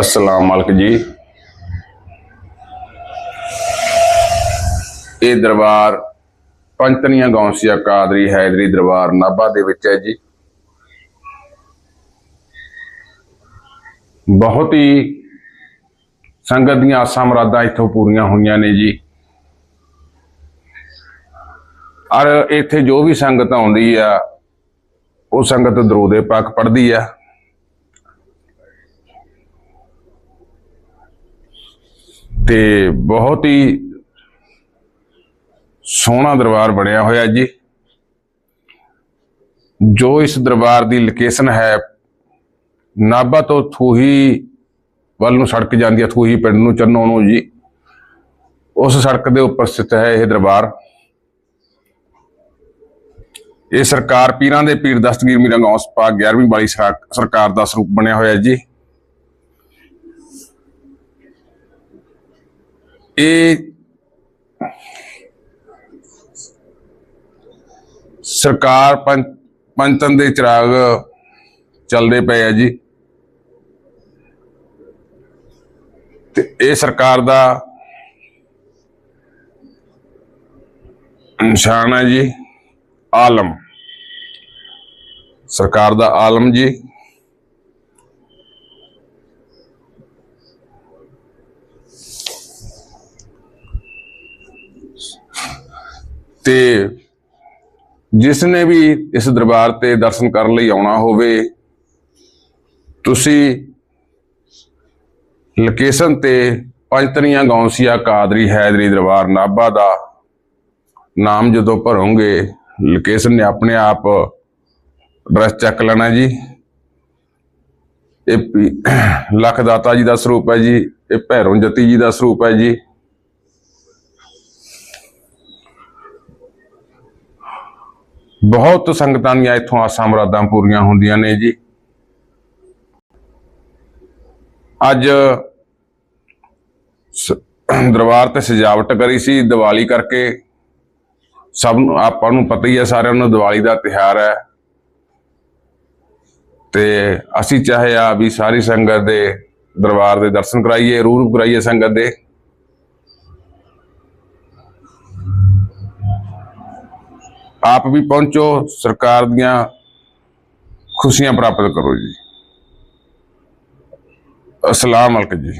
ਅਸਲਾਮ ਮਾਲਕ ਜੀ। ਇਹ ਦਰਬਾਰ ਪੰਤਨੀਆਂ ਗੌਂਸੀਆ ਕਾਦਰੀ ਹੈਦਰੀ ਦਰਬਾਰ ਨਾਭਾ ਦੇ ਵਿੱਚ ਹੈ ਜੀ। ਬਹੁਤ ਹੀ ਸੰਗਤ ਦੀਆਂ ਆਸਾਂ ਮੁਰਾਦਾਂ ਇੱਥੋਂ ਪੂਰੀਆਂ ਹੋਈਆਂ ਨੇ ਜੀ। ਔਰ ਇੱਥੇ ਜੋ ਵੀ ਸੰਗਤ ਆਉਂਦੀ ਆ, ਉਹ ਸੰਗਤ ਦਰੂਦੇ ਪਾਕ ਪੜ੍ਹਦੀ ਆ। ਤੇ ਬਹੁਤ ਹੀ ਸੋਹਣਾ ਦਰਬਾਰ ਬਣਿਆ ਹੋਇਆ ਜੀ। ਜੋ ਇਸ ਦਰਬਾਰ ਦੀ ਲੋਕੇਸ਼ਨ ਹੈ, ਨਾਭਾ ਤੋਂ ਥੂਹੀ ਵੱਲ ਨੂੰ ਸੜਕ ਜਾਂਦੀ ਹੈ, ਥੂਹੀ ਪਿੰਡ ਨੂੰ ਚੰਨੋ ਨੂੰ ਜੀ। ਉਸ ਸੜਕ ਦੇ ਉੱਪਰ ਸਥਿਤ ਹੈ ਇਹ ਦਰਬਾਰ। ਇਹ ਸਰਕਾਰ ਪੀਰਾਂ ਦੇ ਪੀਰ ਦਸਤਗੀਰ ਮੀਰਾਂ ਗੌਸ ਪਾਕ 11ਵੀਂ ਵਾਲੀ ਸਰ- ਸਰਕਾਰ ਦਾ ਸਰੂਪ ਬਣਿਆ ਹੋਇਆ ਜੀ। ਇਹ ਸਰਕਾਰ ਪੰਚ ਦੇ ਚਿਰਾਗ ਚੱਲਦੇ ਪਏ ਆ ਜੀ। ਤੇ ਇਹ ਸਰਕਾਰ ਦਾ ਨਿਸ਼ਾਨ ਹੈ ਜੀ, ਆਲਮ। ਸਰਕਾਰ ਦਾ ਆਲਮ ਜੀ। ਤੇ ਜਿਸ ਨੇ ਵੀ ਇਸ ਦਰਬਾਰ ਤੇ ਦਰਸ਼ਨ ਕਰਨ ਲਈ ਆਉਣਾ ਹੋਵੇ, ਤੁਸੀਂ ਲੋਕੇਸ਼ਨ ਤੇ ਪੰਜਤਨੀਆਂ ਗੌਂਸੀਆ ਕਾਦਰੀ ਹੈਦਰੀ ਦਰਬਾਰ ਨਾਭਾ ਦਾ ਨਾਮ ਜਦੋਂ ਭਰੋਗੇ, ਲੋਕੇਸ਼ਨ ਨੇ ਆਪਣੇ ਆਪ ਐਡਰੈਸ ਚੱਕ ਲੈਣਾ ਜੀ। ਇਹ ਪੀ- ਲੱਖ ਦਾਤਾ ਜੀ ਦਾ ਸਰੂਪ ਹੈ ਜੀ, ਇਹ ਭੈਰੋਂ ਜਤੀ ਜੀ ਦਾ ਸਰੂਪ ਹੈ ਜੀ। ਬਹੁਤ ਸੰਗਤਾਂ ਦੀਆਂ ਇੱਥੋਂ ਆਸਾਂ ਮੁਰਾਦਾਂ ਪੂਰੀਆਂ ਹੁੰਦੀਆਂ ਨੇ ਜੀ। ਅੱਜ ਸ- ਦਰਬਾਰ ਤੇ ਸਜਾਵਟ ਕਰੀ ਸੀ, ਦੀਵਾਲੀ ਕਰਕੇ। ਸਭ ਨੂੰ, ਆਪਾਂ ਨੂੰ ਪਤਾ ਹੀ ਹੈ, ਸਾਰਿਆਂ ਨੂੰ ਦੀਵਾਲੀ ਦਾ ਤਿਹਾਰ ਹੈ। ਤੇ ਅਸੀਂ ਚਾਹੇ ਆ ਵੀ ਸਾਰੀ ਸੰਗਤ ਦੇ ਦਰਬਾਰ ਦੇ ਦਰਸ਼ਨ ਕਰਾਈਏ ਰੂਹ ਕਰਾਈਏ ਸੰਗਤ ਦੇ। ਆਪ ਵੀ ਪਹੁੰਚੋ ਸਰਕਾਰ ਦੀਆਂ ਖੁਸ਼ੀਆਂ ਪ੍ਰਾਪਤ ਕਰੋ ਜੀ। ਅਸਲਾਮ ਅਲੈਕੁਮ ਜੀ।